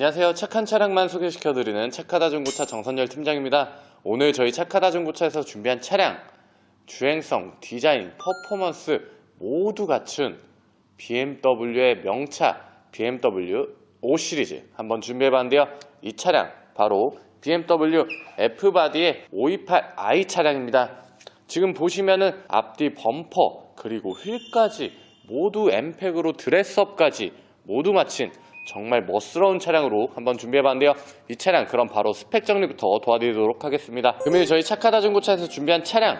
안녕하세요. 착한 차량만 소개시켜드리는 착하다 중고차 정선열 팀장입니다. 오늘 저희 착하다 중고차에서 준비한 차량 주행성, 디자인, 퍼포먼스 모두 갖춘 BMW의 명차 BMW 5 시리즈 한번 준비해봤는데요. 이 차량 바로 BMW F바디의 528i 차량입니다. 지금 보시면은 앞뒤 범퍼 그리고 휠까지 모두 엠팩으로 드레스업까지 모두 마친 정말 멋스러운 차량으로 한번 준비해봤는데요. 이 차량 그럼 바로 스펙 정리부터 도와드리도록 하겠습니다. 금일 저희 착하다 중고차에서 준비한 차량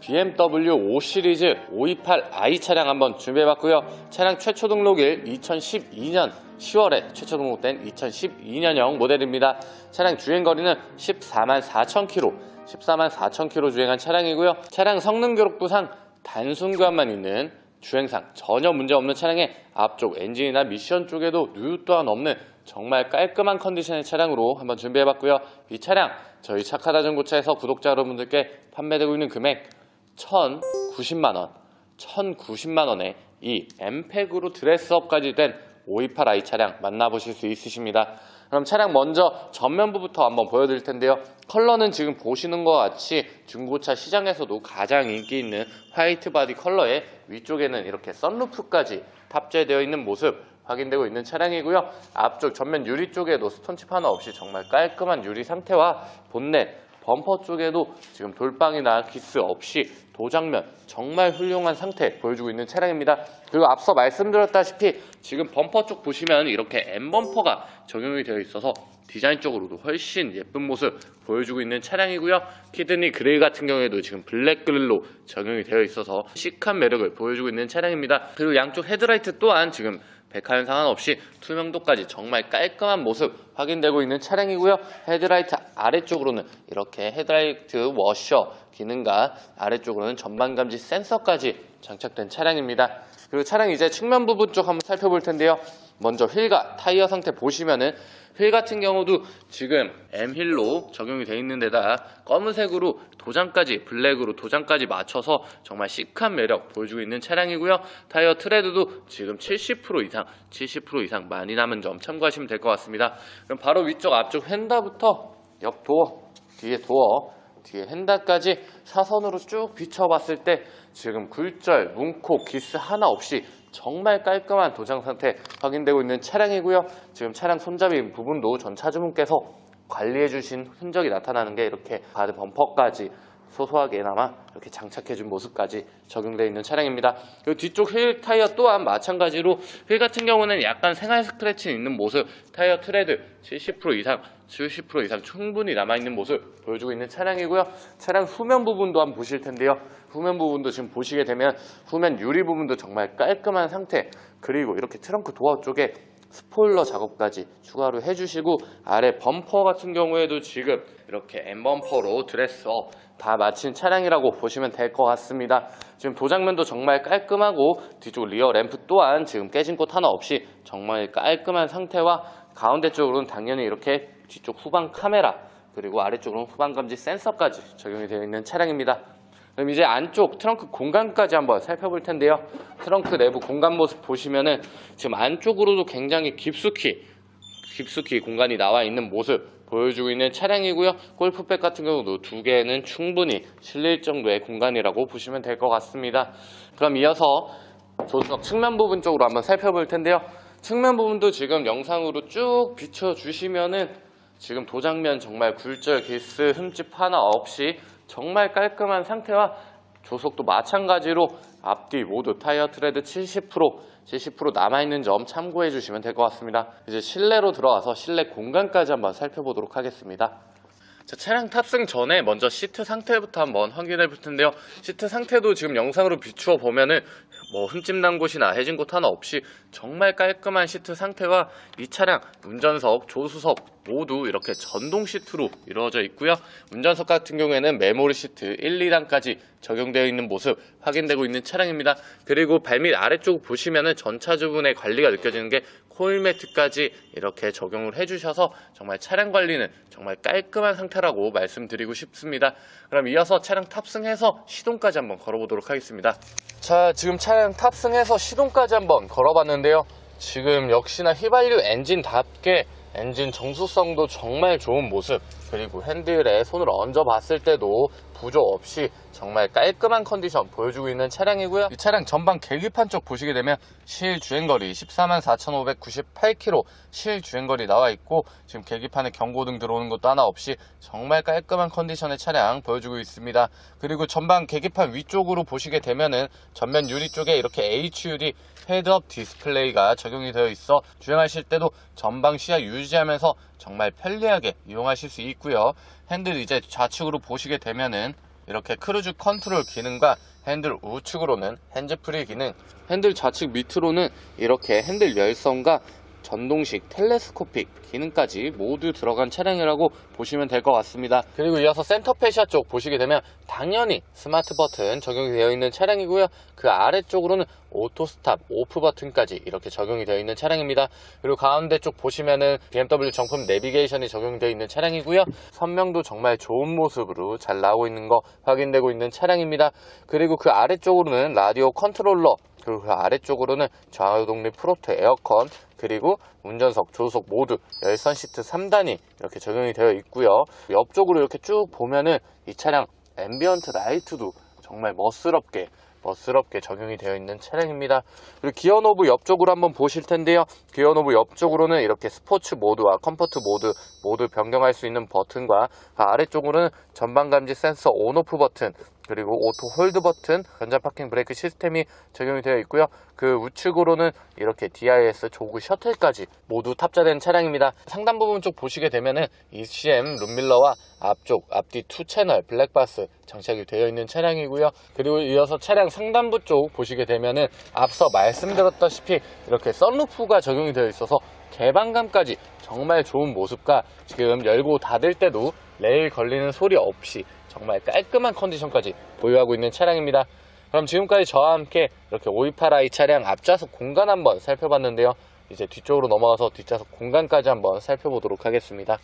BMW 5 시리즈 528i 차량 한번 준비해봤고요. 차량 최초 등록일 2012년 10월에 최초 등록된 2012년형 모델입니다. 차량 주행거리는 14만 4천 킬로 14만 4천 킬로 주행한 차량이고요. 차량 성능 기록부상 단순 교환만 있는 주행상 전혀 문제 없는 차량의 앞쪽 엔진이나 미션 쪽에도 누유 또한 없는 정말 깔끔한 컨디션의 차량으로 한번 준비해봤고요. 이 차량 저희 착하다 중고차에서 구독자 여러분들께 판매되고 있는 금액 1,090만원 1,090만원에 이 엠팩으로 드레스업까지 된 528i 차량 만나보실 수 있으십니다. 그럼 차량 먼저 전면부부터 한번 보여드릴 텐데요. 컬러는 지금 보시는 것 같이 중고차 시장에서도 가장 인기 있는 화이트 바디 컬러에 위쪽에는 이렇게 썬루프까지 탑재되어 있는 모습 확인되고 있는 차량이고요. 앞쪽 전면 유리 쪽에도 스톤칩 하나 없이 정말 깔끔한 유리 상태와 본넷 범퍼 쪽에도 지금 돌방이나 기스 없이 도장면 정말 훌륭한 상태 보여주고 있는 차량입니다. 그리고 앞서 말씀드렸다시피 지금 범퍼 쪽 보시면 이렇게 M 범퍼가 적용이 되어 있어서 디자인 쪽으로도 훨씬 예쁜 모습 보여주고 있는 차량이고요. 키드니 그레이 같은 경우에도 지금 블랙 그릴로 적용이 되어 있어서 시크한 매력을 보여주고 있는 차량입니다. 그리고 양쪽 헤드라이트 또한 지금 백화현 상관 없이 투명도까지 정말 깔끔한 모습 확인되고 있는 차량이고요. 헤드라이트 아래쪽으로는 이렇게 헤드라이트 워셔 기능과 아래쪽으로는 전방 감지 센서까지 장착된 차량입니다. 그리고 차량 이제 측면 부분 쪽 한번 살펴볼 텐데요. 먼저 휠과 타이어 상태 보시면은 휠 같은 경우도 지금 M휠로 적용이 되어 있는 데다 검은색으로 도장까지 블랙으로 도장까지 맞춰서 정말 시크한 매력 보여주고 있는 차량이고요. 타이어 트레드도 지금 70% 이상 70% 이상 많이 남은 점 참고하시면 될 것 같습니다. 그럼 바로 위쪽 앞쪽 휀다부터 옆 도어 뒤에 도어 뒤에 핸다까지 사선으로 쭉 비춰봤을 때 지금 굴절, 문콕, 기스 하나 없이 정말 깔끔한 도장 상태 확인되고 있는 차량이고요. 지금 차량 손잡이 부분도 전 차주분께서 관리해 주신 흔적이 나타나는 게 이렇게 바드 범퍼까지 소소하게나마 이렇게 장착해 준 모습까지 적용되어 있는 차량입니다. 그리고 뒤쪽 휠 타이어 또한 마찬가지로 휠 같은 경우는 약간 생활 스크래치 있는 모습 타이어 트레드 70% 이상 70% 이상 충분히 남아있는 모습 보여주고 있는 차량이고요. 차량 후면 부분도 한번 보실 텐데요. 후면 부분도 지금 보시게 되면 후면 유리 부분도 정말 깔끔한 상태 그리고 이렇게 트렁크 도어 쪽에 스포일러 작업까지 추가로 해주시고 아래 범퍼 같은 경우에도 지금 이렇게 M 범퍼로 드레스업 다 마친 차량이라고 보시면 될 것 같습니다. 지금 도장면도 정말 깔끔하고 뒤쪽 리어 램프 또한 지금 깨진 곳 하나 없이 정말 깔끔한 상태와 가운데 쪽으로는 당연히 이렇게 뒤쪽 후방 카메라 그리고 아래쪽으로는 후방 감지 센서까지 적용이 되어 있는 차량입니다. 그럼 이제 안쪽 트렁크 공간까지 한번 살펴볼 텐데요. 트렁크 내부 공간 모습 보시면은 지금 안쪽으로도 굉장히 깊숙이 깊숙이 공간이 나와 있는 모습 보여주고 있는 차량이고요. 골프백 같은 경우도 두 개는 충분히 실릴 정도의 공간이라고 보시면 될 것 같습니다. 그럼 이어서 조수석 측면 부분 쪽으로 한번 살펴볼 텐데요. 측면 부분도 지금 영상으로 쭉 비춰주시면은 지금 도장면 정말 굴절, 기스, 흠집 하나 없이 정말 깔끔한 상태와 조속도 마찬가지로 앞뒤 모두 타이어 트레드 70% 70% 남아있는 점 참고해 주시면 될 것 같습니다. 이제 실내로 들어와서 실내 공간까지 한번 살펴보도록 하겠습니다. 자, 차량 탑승 전에 먼저 시트 상태부터 한번 확인해 볼 텐데요. 시트 상태도 지금 영상으로 비추어 보면은 뭐 흠집 난 곳이나 해진 곳 하나 없이 정말 깔끔한 시트 상태와 이 차량 운전석, 조수석 모두 이렇게 전동 시트로 이루어져 있고요. 운전석 같은 경우에는 메모리 시트 1, 2단까지 적용되어 있는 모습 확인되고 있는 차량입니다. 그리고 발밑 아래쪽 보시면은 전차주분의 관리가 느껴지는 게 코일 매트까지 이렇게 적용을 해주셔서 정말 차량 관리는 정말 깔끔한 상태라고 말씀드리고 싶습니다. 그럼 이어서 차량 탑승해서 시동까지 한번 걸어보도록 하겠습니다. 자, 지금 차량 탑승해서 시동까지 한번 걸어봤는데요. 지금 역시나 휘발유 엔진답게 엔진 정수성도 정말 좋은 모습 그리고 핸들에 손을 얹어 봤을 때도 부조 없이 정말 깔끔한 컨디션 보여주고 있는 차량이고요 이 차량 전방 계기판 쪽 보시게 되면 실 주행거리 14만 4,598km 실 주행거리 나와 있고 지금 계기판에 경고등 들어오는 것도 하나 없이 정말 깔끔한 컨디션의 차량 보여주고 있습니다 그리고 전방 계기판 위쪽으로 보시게 되면은 전면 유리 쪽에 이렇게 HUD 헤드업 디스플레이가 적용이 되어 있어 주행하실 때도 전방 시야 유지하면서 정말 편리하게 이용하실 수 있고요. 핸들 이제 좌측으로 보시게 되면은 이렇게 크루즈 컨트롤 기능과 핸들 우측으로는 핸즈프리 기능, 핸들 좌측 밑으로는 이렇게 핸들 열선과 전동식 텔레스코픽 기능까지 모두 들어간 차량이라고 보시면 될 것 같습니다. 그리고 이어서 센터 페시아 쪽 보시게 되면 당연히 스마트 버튼 적용이 되어 있는 차량이고요. 그 아래쪽으로는 오토 스탑, 오프 버튼까지 이렇게 적용이 되어 있는 차량입니다. 그리고 가운데 쪽 보시면은 BMW 정품 내비게이션이 적용되어 있는 차량이고요. 선명도 정말 좋은 모습으로 잘 나오고 있는 거 확인되고 있는 차량입니다. 그리고 그 아래쪽으로는 라디오 컨트롤러 그리고 그 아래쪽으로는 좌우 독립 프로트 에어컨 그리고 운전석, 조수석 모두 열선 시트 3단이 이렇게 적용이 되어 있고요. 옆쪽으로 이렇게 쭉 보면은 이 차량 앰비언트 라이트도 정말 멋스럽게 멋스럽게 적용이 되어 있는 차량입니다. 그리고 기어 노브 옆쪽으로 한번 보실 텐데요. 기어 노브 옆쪽으로는 이렇게 스포츠 모드와 컴포트 모드 모두 변경할 수 있는 버튼과 그 아래쪽으로는 전방 감지 센서 온오프 버튼 그리고 오토 홀드 버튼, 전자 파킹 브레이크 시스템이 적용이 되어 있고요. 그 우측으로는 이렇게 DIS 조그 셔틀까지 모두 탑재된 차량입니다. 상단 부분 쪽 보시게 되면은 ECM 룸밀러와 앞쪽 앞뒤 투 채널 블랙바스 장착이 되어 있는 차량이고요. 그리고 이어서 차량 상단부 쪽 보시게 되면은 앞서 말씀드렸다시피 이렇게 썬루프가 적용이 되어 있어서 개방감까지 정말 좋은 모습과 지금 열고 닫을 때도 레일 걸리는 소리 없이 정말 깔끔한 컨디션까지 보유하고 있는 차량입니다. 그럼 지금까지 저와 함께 이렇게 528i 차량 앞좌석 공간 한번 살펴봤는데요. 이제 뒤쪽으로 넘어가서 뒷좌석 공간까지 한번 살펴보도록 하겠습니다.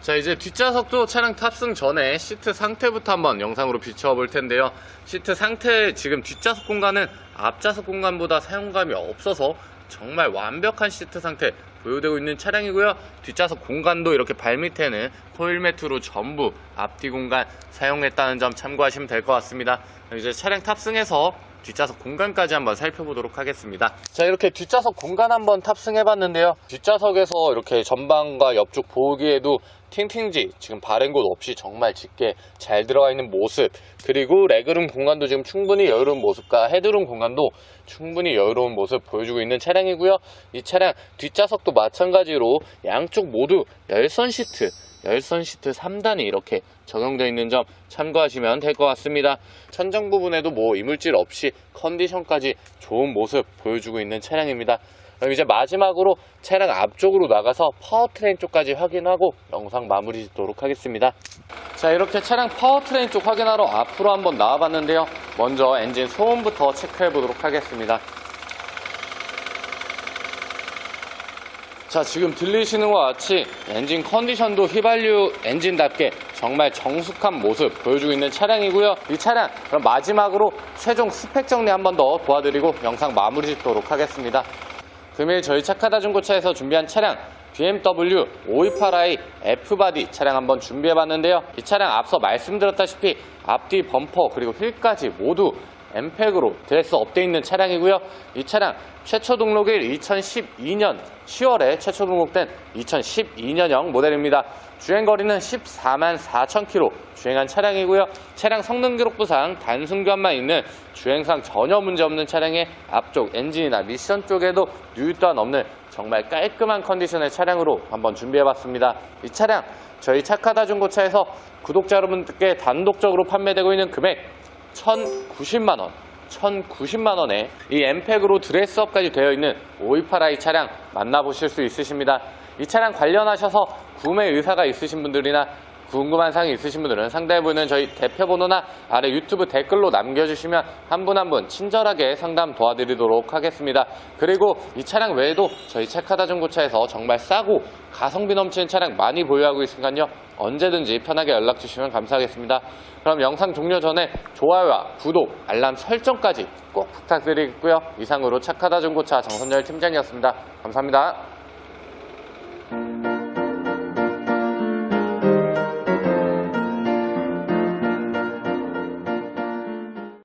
자 이제 뒷좌석도 차량 탑승 전에 시트 상태부터 한번 영상으로 비춰 볼 텐데요 시트 상태 지금 뒷좌석 공간은 앞좌석 공간보다 사용감이 없어서 정말 완벽한 시트 상태 보유되고 있는 차량이고요. 뒷좌석 공간도 이렇게 발밑에는 코일 매트로 전부 앞뒤 공간 사용했다는 점 참고하시면 될 것 같습니다. 이제 차량 탑승해서 뒷좌석 공간까지 한번 살펴보도록 하겠습니다. 자, 이렇게 뒷좌석 공간 한번 탑승해 봤는데요. 뒷좌석에서 이렇게 전방과 옆쪽 보기에도 팅팅지 지금 바른 곳 없이 정말 짙게 잘 들어가 있는 모습 그리고 레그룸 공간도 지금 충분히 여유로운 모습과 헤드룸 공간도 충분히 여유로운 모습 보여주고 있는 차량이고요. 이 차량 뒷좌석도 마찬가지로 양쪽 모두 열선 시트 열선 시트 3단이 이렇게 적용되어 있는 점 참고하시면 될 것 같습니다. 천정 부분에도 뭐 이물질 없이 컨디션까지 좋은 모습 보여주고 있는 차량입니다. 그럼 이제 마지막으로 차량 앞쪽으로 나가서 파워트레인 쪽까지 확인하고 영상 마무리 짓도록 하겠습니다. 자 이렇게 차량 파워트레인 쪽 확인하러 앞으로 한번 나와봤는데요. 먼저 엔진 소음부터 체크해 보도록 하겠습니다. 자 지금 들리시는 것 같이 엔진 컨디션도 휘발유 엔진답게 정말 정숙한 모습 보여주고 있는 차량이고요. 이 차량 그럼 마지막으로 최종 스펙 정리 한 번 더 도와드리고 영상 마무리 짓도록 하겠습니다. 금일 저희 착하다 중고차에서 준비한 차량 BMW 528i F바디 차량 한번 준비해봤는데요. 이 차량 앞서 말씀드렸다시피 앞뒤 범퍼 그리고 휠까지 모두 엠팩으로 드레스 업돼 있는 차량이고요. 이 차량 최초 등록일 2012년 10월에 최초 등록된 2012년형 모델입니다. 주행거리는 14만 4천 킬로 주행한 차량이고요. 차량 성능 기록부상 단순 교환만 있는 주행상 전혀 문제 없는 차량의 앞쪽 엔진이나 미션 쪽에도 또한 없는 정말 깔끔한 컨디션의 차량으로 한번 준비해봤습니다. 이 차량 저희 착하다 중고차에서 구독자 여러분들께 단독적으로 판매되고 있는 금액 1,090만 원, 1,090만 원에 이 엠팩으로 드레스업까지 되어 있는 528i 차량 만나보실 수 있으십니다. 이 차량 관련하셔서 구매 의사가 있으신 분들이나 궁금한 사항이 있으신 분들은 상단에 보이는 저희 대표 번호나 아래 유튜브 댓글로 남겨주시면 한분 한분 친절하게 상담 도와드리도록 하겠습니다. 그리고 이 차량 외에도 저희 체카다 중고차에서 정말 싸고 가성비 넘치는 차량 많이 보유하고 있으니까요. 언제든지 편하게 연락 주시면 감사하겠습니다. 그럼 영상 종료 전에 좋아요와 구독, 알람 설정까지 꼭 부탁드리겠고요. 이상으로 착하다 중고차 정선열 팀장이었습니다. 감사합니다.